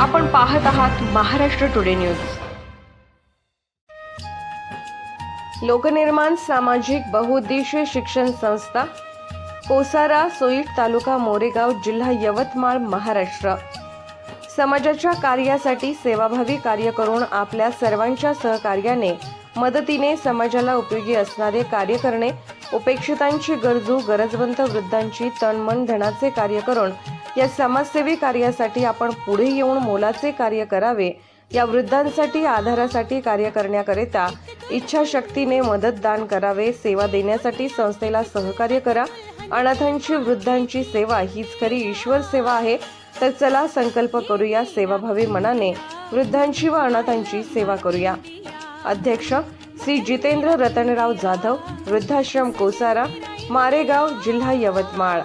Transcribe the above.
आपण पाहत आहात महाराष्ट्र टुडे न्यूज. लोकनिर्माण सामाजिक बहुउद्देशीय शिक्षण संस्था कोसारा सोईट तालुका मोरेगाव जिल्हा यवतमाळ महाराष्ट्र. समाजाच्या कार्यासाठी सेवाभावी कार्य करून आपल्या सर्वांच्या सहकार्याने मदतीने समाजाला उपयोगी असणारे कार्य करणे उपेक्षितांची गरजू गरजवंत वृद्धांची तनमन धनाचे कार्य करून या समाजसेवी कार्यासाठी आपण पुढे येऊन मोलाचे कार्य करावे या वृद्धांसाठी आधारासाठी कार्य करण्याकरिता इच्छाशक्तीने मदत दान करावे सेवा देण्यासाठी संस्थेला सहकार्य करा. अनाथांची वृद्धांची सेवा हीच खरी ईश्वर सेवा आहे. तर चला संकल्प करूया सेवाभावी मनाने. वृद्धांची व अनाथांची सेवा करूया. अध्यक्ष श्री जितेंद्र रतनराव जाधव वृद्धाश्रम कोसारा मारेगाव जिल्हा यवतमाळ.